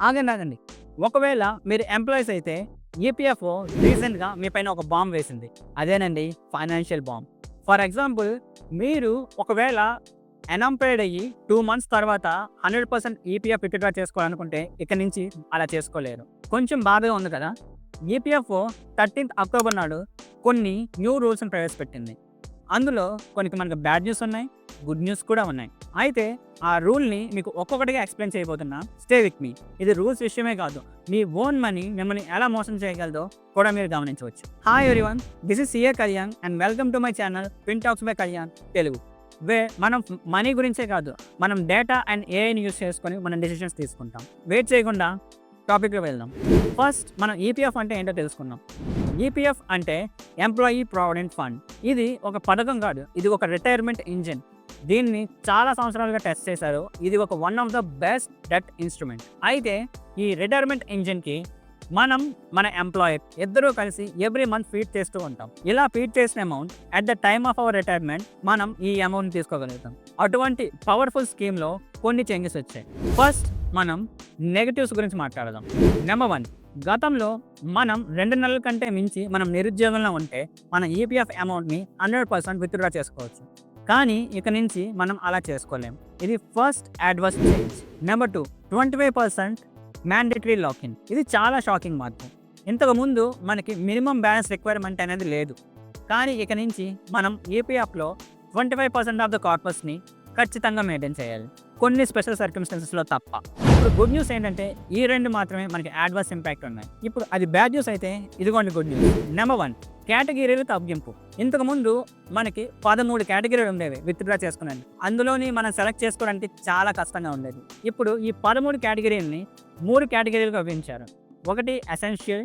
ఆగండి ఆగండి ఒకవేళ మీరు ఎంప్లాయీస్ అయితే ఈపీఎఫ్ఓ రీసెంట్గా మీ పైన ఒక బాంబ్ వేసింది. అదేనండి ఫైనాన్షియల్ బాంబ్. ఫర్ ఎగ్జాంపుల్ మీరు ఒకవేళ అన్ఎంప్లాయిడ్ అయ్యి టూ మంత్స్ తర్వాత హండ్రెడ్ పర్సెంట్ ఈపీఎఫ్ విత్డ్రా చేసుకోవాలనుకుంటే ఇక్కడ నుంచి అలా చేసుకోలేరు. కొంచెం బాధగా ఉంది కదా? ఈపీఎఫ్ఓ థర్టీన్త్ అక్టోబర్ నాడు కొన్ని న్యూ రూల్స్ని ప్రవేశపెట్టింది. అందులో కొన్ని మనకు బ్యాడ్ న్యూస్ ఉన్నాయి గుడ్ న్యూస్ కూడా ఉన్నాయి. అయితే ఆ రూల్ని మీకు ఒక్కొక్కటిగా ఎక్స్ప్లెయిన్ చేయబోతున్నా. స్టే విత్ మీ ఇది రూల్స్ విషయమే కాదు. మీ ఓన్ మనీ మిమ్మల్ని ఎలా మోసం చేయగలదో కూడా మీరు గమనించవచ్చు. Hi everyone this is CA Kalyan and welcome to my channel fin talks by Kalyan Telugu way మనం మనీ గురించే కాదు మనం డేటా అండ్ ఏఐని యూస్ చేసుకొని మనం డెసిషన్స్ తీసుకుంటాం. వెయిట్ చేయకుండా టాపిక్లో వెళ్దాం. ఫస్ట్ మనం ఈపీఎఫ్ అంటే ఏంటో తెలుసుకుందాం. ఈపీఎఫ్ అంటే ఎంప్లాయీ ప్రావిడెంట్ ఫండ్ ఇది ఒక పథకం కాదు ఇది ఒక రిటైర్మెంట్ ఇంజిన్ దీన్ని చాలా సంవత్సరాలుగా టెస్ట్ చేశారు. ఇది ఒక one of the best debt instrument అయితే ఈ రిటైర్మెంట్ ఇంజిన్కి మనం మన ఎంప్లాయర్ ఇద్దరూ కలిసి ఎవ్రీ మంత్ ఫీడ్ చేస్తూ ఉంటాం. ఇలా ఫీడ్ చేసిన amount at the time of our retirement మనం ఈ అమౌంట్ తీసుకోగలుగుతాం. అటువంటి పవర్ఫుల్ స్కీమ్లో కొన్ని చేంజెస్ వచ్చాయి. ఫస్ట్ మనం నెగటివ్స్ గురించి మాట్లాడదాం. నెంబర్ వన్ గతంలో మనం రెండు నెలల కంటే మించి మనం నిరుద్యోగంలో ఉంటే మన ఈపీఎఫ్ అమౌంట్ని హండ్రెడ్ పర్సెంట్ విత్డ్రా చేసుకోవచ్చు. కానీ ఇక నుంచి మనం అలా చేసుకోలేం. ఇది first adverse change number two twenty five percent mandatory lock in ఇది చాలా షాకింగ్ మార్పు. ఇంతకుముందు మనకి మినిమం బ్యాలెన్స్ రిక్వైర్మెంట్ అనేది లేదు. కానీ ఇక నుంచి మనం ఈపీఎఫ్లో twenty five percent of the కార్పస్ని ఖచ్చితంగా మెయింటైన్ చేయాలి. కొన్ని స్పెషల్ సర్కమ్స్టెన్సెస్లో తప్ప. ఇప్పుడు గుడ్ న్యూస్ ఏంటంటే ఈ రెండు మాత్రమే మనకి అడ్వర్స్ ఇంపాక్ట్ ఉన్నాయి. ఇప్పుడు అది బ్యాడ్ న్యూస్ అయితే ఇదిగోండి గుడ్ న్యూస్ నెంబర్ వన్ కేటగిరీలు తగ్గింపు. ఇంతకు ముందు మనకి పదమూడు కేటగిరీలు ఉండేవి విత్డ్రా చేసుకున్నాను. అందులోని మనం సెలెక్ట్ చేసుకోవడానికి చాలా కష్టంగా ఉండేది. ఇప్పుడు ఈ పదమూడు కేటగిరీలని మూడు కేటగిరీలుగా విభజించారు ఒకటి ఎసెన్షియల్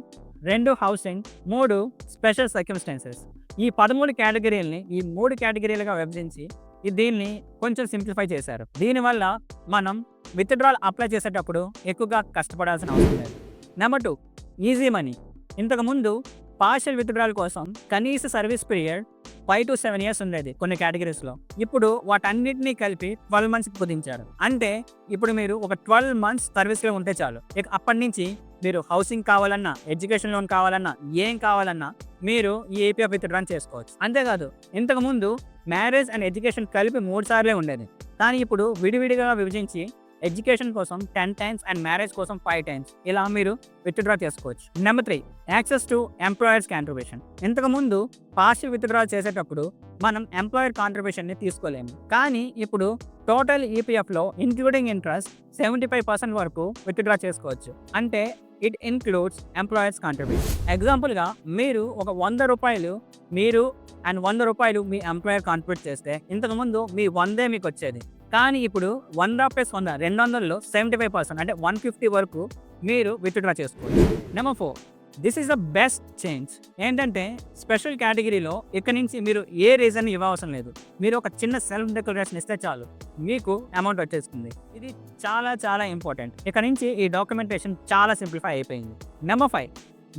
రెండు హౌసింగ్ మూడు స్పెషల్ సర్కమ్స్టాన్సెస్ ఈ పదమూడు కేటగిరీలని ఈ మూడు కేటగిరీలుగా విభజించి దీన్ని కొంచెం సింప్లిఫై చేశారు. దీనివల్ల మనం విత్డ్రాల్ అప్లై చేసేటప్పుడు ఎక్కువగా కష్టపడాల్సిన అవసరం లేదు. నెంబర్ టూ ఈజీ మనీ ఇంతకుముందు పార్షల్ విత్డ్రాల్ కోసం కనీస service period five to seven years ఉండేది కొన్ని కేటగిరీస్లో ఇప్పుడు వాటన్నిటిని కలిపి ట్వెల్వ్ మంత్స్కి కుదించారు. అంటే ఇప్పుడు మీరు ఒక ట్వెల్వ్ మంత్స్ సర్వీస్లో ఉంటే చాలు. ఇక అప్పటి నుంచి మీరు హౌసింగ్ కావాలన్నా ఎడ్యుకేషన్ లోన్ కావాలన్నా ఏం కావాలన్నా మీరు ఈ ఏపీఎఫ్ విత్డ్రాన్ చేసుకోవచ్చు. అంతేకాదు ఇంతకుముందు మ్యారేజ్ అండ్ ఎడ్యుకేషన్ కలిపి మూడు సార్లే ఉండేది. కానీ ఇప్పుడు విడివిడిగా విభజించి ఎడ్యుకేషన్ కోసం టెన్ టైమ్స్ అండ్ మ్యారేజ్ కోసం ఫైవ్ టైమ్స్ ఇలా మీరు విత్డ్రా చేసుకోవచ్చు. Number three access to employer's contribution ఇంతకుముందు పాస్ట్ విత్డ్రా చేసేటప్పుడు మనం ఎంప్లాయర్ కాంట్రిబ్యూషన్ని తీసుకోలేము. కానీ ఇప్పుడు total ఈపీఎఫ్లో including interest seventy five percent వరకు విత్డ్రా చేసుకోవచ్చు. అంటే ఇట్ ఇన్క్లూడ్స్ ఎంప్లాయర్స్ కాంట్రిబ్యూషన్ ఎగ్జాంపుల్గా మీరు ఒక వంద రూపాయలు మీరు అండ్ వంద రూపాయలు మీ ఎంప్లాయర్ కాంట్రిబ్యూట్ చేస్తే ఇంతకుముందు మీ వందే మీకు వచ్చేది. కానీ ఇప్పుడు వంద ప్లస్ వంద రెండు వందల్లో సెవెంటీ ఫైవ్ పర్సెంట్ అంటే వన్ ఫిఫ్టీ వరకు మీరు విత్డ్రా చేసుకోవచ్చు. Number four this is the best change. ఏంటంటే స్పెషల్ కేటగిరీలో ఇక్కడ నుంచి మీరు ఏ రీజన్ ఇవ్వవసరం లేదు. మీరు ఒక చిన్న సెల్ఫ్ డెక్లరేషన్ ఇస్తే చాలు. మీకు అమౌంట్ వచ్చేస్తుంది. ఇది చాలా చాలా ఇంపార్టెంట్. ఇక్కడ నుంచి ఈ డాక్యుమెంటేషన్ చాలా సింప్లిఫై అయిపోయింది. Number five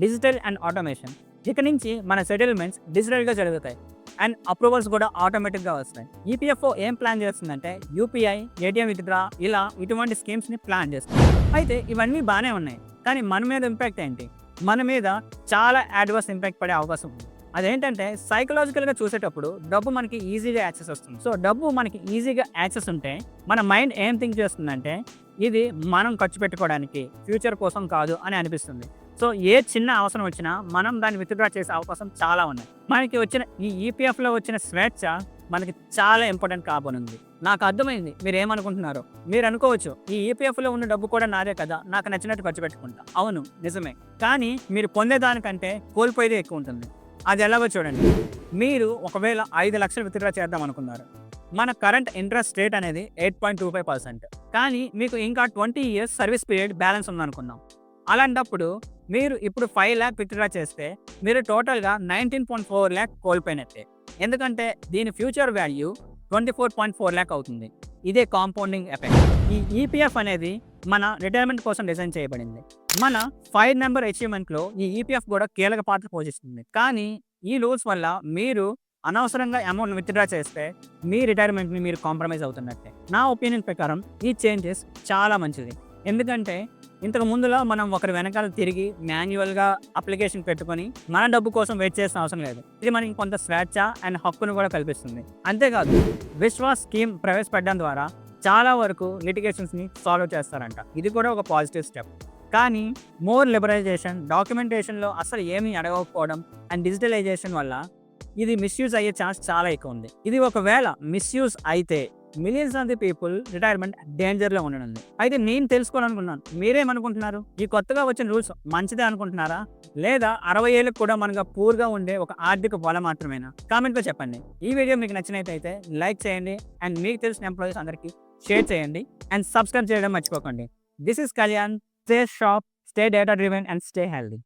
digital and automation. ఇక నుంచి మన సెటిల్మెంట్స్ డిజిటల్గా జరుగుతాయి. అండ్ అప్రూవల్స్ కూడా ఆటోమేటిక్గా వస్తాయి. ఈపీఎఫ్ఓ ఏం ప్లాన్ చేస్తుందంటే యూపీఐ ఏటీఎం విత్డ్రా ఇలా ఇటువంటి స్కీమ్స్ని ప్లాన్ చేస్తుంది. అయితే ఇవన్నీ బాగానే ఉన్నాయి. కానీ మన మీద ఇంపాక్ట్ ఏంటి? మన మీద చాలా అడ్వర్స్ ఇంపాక్ట్ పడే అవకాశం ఉంది. అదేంటంటే సైకలాజికల్గా చూసేటప్పుడు డబ్బు మనకి ఈజీగా యాక్సెస్ వస్తుంది. సో డబ్బు మనకి ఈజీగా యాక్సెస్ ఉంటే మన మైండ్ ఏం థింక్ చేస్తుందంటే ఇది మనం ఖర్చు పెట్టుకోవడానికి ఫ్యూచర్ కోసం కాదు అని అనిపిస్తుంది. సో ఏ చిన్న అవసరం వచ్చినా మనం దాన్ని విత్డ్రా చేసే అవకాశం చాలా ఉన్నాయి మనకి వచ్చిన ఈ ఈపీఎఫ్లో వచ్చిన స్వేచ్ఛ మనకి చాలా ఇంపార్టెంట్ కాబోనుంది. నాకు అర్థమైంది. మీరు ఏమనుకుంటున్నారో మీరు అనుకోవచ్చు ఈ ఈపీఎఫ్లో ఉన్న డబ్బు కూడా నాదే కదా. నాకు నచ్చినట్టు ఖర్చు పెట్టుకుంటా. అవును నిజమే. కానీ మీరు పొందేదానికంటే కోల్పోయేది ఎక్కువ ఉంటుంది. అది ఎలాగో చూడండి. మీరు ఒకవేళ ఐదు లక్షలు విత్డ్రా చేద్దాం అనుకున్నారు. మన కరెంట్ ఇంట్రెస్ట్ రేట్ అనేది eight point two five percent కానీ మీకు ఇంకా twenty years service period balance ఉందనుకుందాం. అలాంటప్పుడు మీరు ఇప్పుడు ఫైవ్ ల్యాక్ విత్డ్రా చేస్తే మీరు టోటల్గా నైన్టీన్ పాయింట్ ఫోర్ ల్యాక్ కోల్పోయినట్టే. ఎందుకంటే దీని future value twenty four point four lakh అవుతుంది. ఇదే కాంపౌండింగ్ ఎఫెక్ట్ ఈ ఈపీఎఫ్ అనేది మన రిటైర్మెంట్ కోసం డిజైన్ చేయబడింది. మన ఫైవ్ నెంబర్ అచీవ్మెంట్లో ఈ ఈపీఎఫ్ కూడా కీలక పాత్ర పోషిస్తుంది. కానీ ఈ రూల్స్ వల్ల మీరు అనవసరంగా అమౌంట్ విత్డ్రా చేస్తే మీ రిటైర్మెంట్ని మీరు కాంప్రమైజ్ అవుతున్నట్టే. నా ఒపీనియన్ ప్రకారం ఈ చేంజెస్ చాలా మంచిది. ఎందుకంటే ఇంతకు ముందులో మనం ఒకరి వెనకాల తిరిగి మాన్యువల్గా అప్లికేషన్ పెట్టుకొని మన డబ్బు కోసం వెయిట్ చేసిన అవసరం లేదు. ఇది మనకి కొంత స్వేచ్ఛ అండ్ హక్కును కూడా కల్పిస్తుంది. అంతేకాదు విశ్వాస్ స్కీమ్ ప్రవేశపెట్టడం ద్వారా చాలా వరకు లిటిగేషన్స్ని సాల్వ్ చేస్తారంట. ఇది కూడా ఒక పాజిటివ్ స్టెప్. కానీ మోర్ లిబరైజేషన్ డాక్యుమెంటేషన్లో అసలు ఏమీ అడగకపోవడం అండ్ డిజిటలైజేషన్ వల్ల ఇది మిస్యూజ్ అయ్యే ఛాన్స్ చాలా ఎక్కువ ఉంది. ఇది ఒకవేళ మిస్యూజ్ అయితే millions of the people retirement డేంజర్లో ఉండనుంది. అయితే నేను తెలుసుకోవాలనుకున్నాను మీరేమనుకుంటున్నారు? ఈ కొత్తగా వచ్చిన రూల్స్ మంచిదే అనుకుంటున్నారా? లేదా అరవై ఏళ్ళకి కూడా మనకు పూర్గా ఉండే ఒక ఆర్థిక బల మాత్రమేనా? కామెంట్లో చెప్పండి. ఈ వీడియో మీకు నచ్చినట్టయితే లైక్ చేయండి. అండ్ మీకు తెలిసిన ఎంప్లాయీస్ అందరికీ షేర్ చేయండి. అండ్ సబ్స్క్రైబ్ చేయడం మర్చిపోకండి. This is Kalyan stay sharp stay data driven and stay healthy